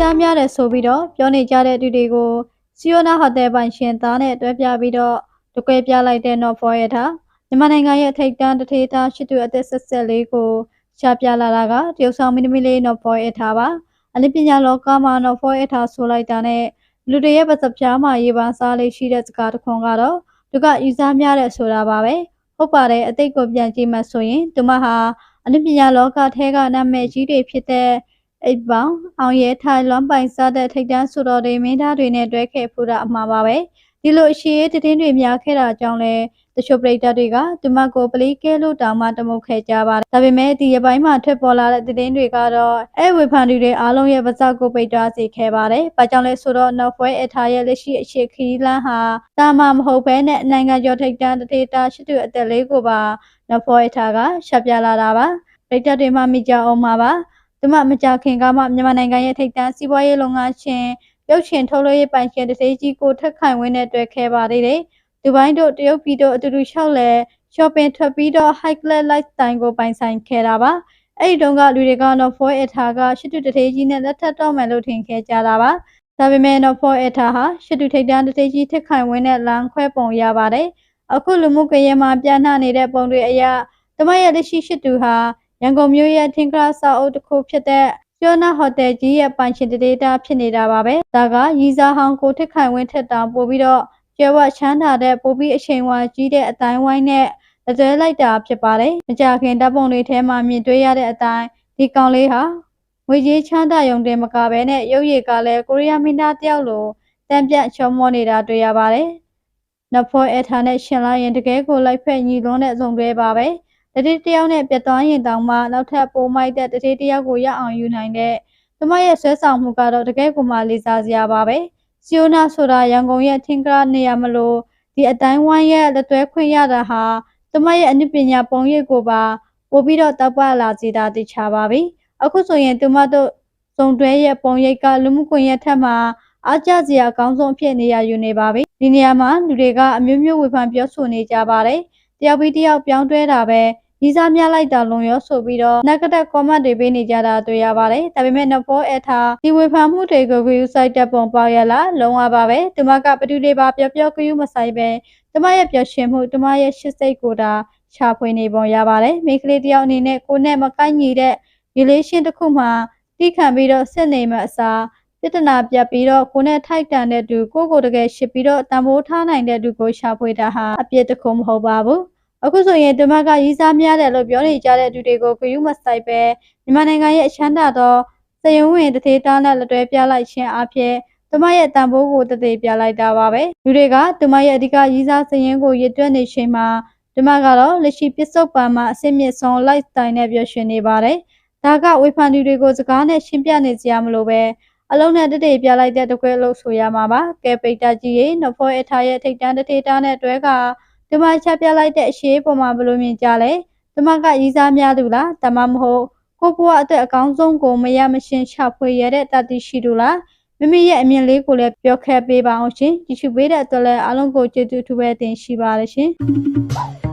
စားများတယ်ဆိုပြီးတော့ပြောနေကြတဲ့သူတွေကိုစီယိုနာဟိုတယ်ပိုင်ရှင်သားနဲ့တွဲပြပြီးတော့တကွဲပြလိုက်တဲ့ Not For ရဲ့ထားမြန်မာနိုင်ငံရဲ့ထိပ်တန်းတထေးသားရှိသူအသက်ဆက်ဆက်လေးကိုရှာပြလာတာကတရုတ်ဆောင်မင်းသမီးလေး Not For ရဲ့ထားပါအနည်းပညာလောကမှာ Not For ရဲ့ထားဆိုလိုက်တာနဲ့လူတွေရဲ့ပစပြားမှာရေပန်းစားလေးရှိတဲ့စကားတစ်ခွန်းကတော့သူကယူစားများတယ်ဆိုတာပါပဲဟုတ်ပါတယ်အတိတ်ကိုပြန်ကြည့်မှဆိုရင်သူမဟာအနည်းပညာလောကထဲကနာမည်ကြီးတွေဖြစ်တဲ့ အိတ်ပေါင်းအောင်ရဲထိုင်လွမ်းပိုင်စားတဲ့ထိတ်တန်းဆိုတော်တွေမင်းသားတွေနဲ့တွဲခဲ့ဖူးတာအမှားပါပဲဒီလိုအရှိရေးတင်းတွေများခဲ့တာကြောင့်လဲတချို့ပရိသတ်တွေကသူမကိုပလီကဲလို့တောင်မှတမုတ်ခဲ့ကြပါတယ်ဒါပေမဲ့ဒီရပိုင်းမှာထွက်ပေါ်လာတဲ့တင်းတွေကတော့အဲဝေဖန်သူတွေအားလုံးရဲ့ပါးစပ်ကိုပိတ်သွားစေခဲ့ပါတယ်။ဘာကြောင့်လဲဆိုတော့နောက်ဖွဲအထားရဲ့လက်ရှိအရှိခီးလန်းဟာတာမမဟုတ်ဘဲနဲ့နိုင်ငံကျော်ထိတ်တန်းတထေတာရှိသူအသက်လေးကိုပါနောက်ဖွဲအထားကရှက်ပြလာတာပါ။ပရိသတ်တွေမှမိကြအောင်ပါ ပါ။သူမမကြခင်ကမှမြန်မာနိုင်ငံရဲ့ထိပ်တန်းစီးပွားရေးလုပ်ငန်းရှင်ရုပ်ရှင်ထုတ်လုပ်ရေးပိုင်ရှင်တသေးကြီးကိုထက်ခိုင်ဝင်းနဲ့တွေ့ခဲ့ပါသေးတယ်။ဒီပိုင်းတို့တရုတ်ပြည်တို့အတူတူလျှောက်လဲ shopping ထွက်ပြီးတော့ high class lifestyle ကိုပိုင်ဆိုင်ခဲ့တာပါ။အဲ့ဒီတုန်းကလူတွေကတော့ for eta ကရှစ်တူတသေးကြီးနဲ့လက်ထပ်တော့မယ်လို့ထင်ခဲ့ကြတာပါ။ဒါပေမဲ့တော့ for eta ဟာရှစ်တူထိပ်တန်းတသေးကြီးထက်ခိုင်ဝင်းနဲ့လမ်းခွဲပုံရပါတယ်။အခုလူမှုကွန်ရက်မှာပြန့်နှံ့နေတဲ့ပုံတွေအရတမရဲ့လက်ရှိရှစ်တူဟာ ရန်ကုန်မြို့ရဲ့ထင်ကရစာအုပ်တစ်ခုဖြစ်တဲ့ကျောနာဟိုတယ်ကြီးရဲ့ပိုင်ရှင်တေတာဖြစ်နေတာပါပဲ။ဒါကရီစာဟောင်းကိုထက်ခိုင်ဝင်းထက်တောင်ပို့ပြီးတော့ကျဲဝချမ်းသာတဲ့ပို့ပြီးအချိန်ဝါကြီးတဲ့အတိုင်းဝိုင်းနဲ့လက်သွဲလိုက်တာဖြစ်ပါတယ်။မကြခင်တပ်ပုံတွေထဲမှာမြင်တွေ့ရတဲ့အတိုင်းဒီကောင်လေးဟာငွေကြီးချမ်းသာရုံတင်မကပဲနဲ့ရုပ်ရည်ကလည်းကိုရီးယားမင်းသားတယောက်လိုတံပြတ်ချောမောနေတာတွေ့ရပါတယ်။နဖောအထာနဲ့ရှင်လာရင်တကယ်ကိုလိုက်ဖက်ညီလွန်းတဲ့ဇုံတွေပါပဲ။ တတိတယောက်နဲ့ပြတ်သွားရင်တောင်မှနောက်ထပ်ပိုးမိုက်တဲ့တတိတယောက်ကိုရအောင်ယူနိုင်တဲ့သူမရဲ့ဆွဲဆောင်မှုကတော့တကယ်ကိုမှလေးစားစရာပါပဲ။စီယိုနာဆိုတာရန်ကုန်ရဲ့ထင်ကရနေရမလို့ဒီအတိုင်းဝိုင်းရဲ့လက်သွဲခွင့်ရတာဟာသူမရဲ့အနုပညာပုံရိပ်ကိုပါပို့ပြီးတော့တောက်ပလာစီတာသိချပါပြီ။အခုဆိုရင်သူမတို့စုံတွဲရဲ့ပုံရိပ်ကလူမှုကွန်ရက်ထက်မှာအားကျစရာအကောင်းဆုံးအဖြစ်နေရယူနေပါပြီ။ဒီနေရာမှာလူတွေကအမျိုးမျိုးဝေဖန်ပြောဆိုနေကြပါတယ်။ တယောက်ပြီးတယောက်ပြောင်းတွဲတာပဲရီစားများလိုက်တာလုံရောဆိုပြီးတော့ negative comment တွေပေးနေကြတာတွေ့ရပါတယ်။ဒါပေမဲ့ Novo Eta ဒီဝေဖန်မှုတွေကို view site တက်ပုံပေါရလားလုံးဝပါပဲ။ဒီမှာကဘသူတွေပါပြောပြောကယူမဆိုင်ပဲဒီမရဲ့ပျော်ရွှင်မှုဒီမရဲ့ရှစ်စိတ်ကိုတာရှာဖွေနေပုံရပါတယ်။မိန်းကလေးတယောက်အနေနဲ့ကိုနဲ့မကိုက်ညီတဲ့ relation တစ်ခုမှတိခံပြီးတော့စစ်နေမှအစားပြဿနာပြတ်ပြီးတော့ကိုနဲ့ထိုက်တန်တဲ့သူကိုကိုတကယ်ရှစ်ပြီးတော့တံမိုးထားနိုင်တဲ့သူကိုရှာဖွေတာဟာအပြစ်တစ်ခုမဟုတ်ပါဘူး။ အခုဆိုရင်ဒီမကရီးစားများတယ်လို့ပြောနေကြတဲ့သူတွေကိုဂရုမစိုက်ပဲမြန်မာနိုင်ငံရဲ့အချမ်းသာသောစယုံဝင်တစ်သေးတားနဲ့လက်တွဲပြလိုက်ခြင်းအဖြစ်သူမရဲ့တန်ဖိုးကိုတသေးပြလိုက်တာပါပဲလူတွေကသူမရဲ့အဓိကရီးစားစရင်ကိုရည်တွက်နေချိန်မှာဒီမကတော့လက်ရှိပစ္စုပန်မှာအစစ်မြစ်ဆုံး light style နဲ့ပြောရှင်နေပါတယ်ဒါကဝေဖန်သူတွေကိုစကားနဲ့ရှင်းပြနေကြမလို့ပဲအလုံးနဲ့တတိပြလိုက်တဲ့တကွဲလို့ဆိုရမှာပါကဲပိတ်တာကြီးရေနဖောအထားရဲ့ထိတ်တန်းတထေတာနဲ့တွဲက ဒီမှာချက်ပြလိုက်တဲ့အရှိပေါ်မှာဘယ်လိုမြင်ကြလဲဒီမှာကရီးစားများသူလားတမမဟုတ်ကိုဘွားအတွက်အကောင်းဆုံးကိုမရမရှင်းချဖွေရတဲ့တတိရှိသူလားမိမိရဲ့အမြင်လေးကိုလည်းပြောခဲ့ပေးပါအောင်ရှင်ကြည့်ရှုပေးတဲ့အတွက်လည်းအားလုံးကိုကျေးဇူးထူးပဲတင်ရှိပါတယ်ရှင်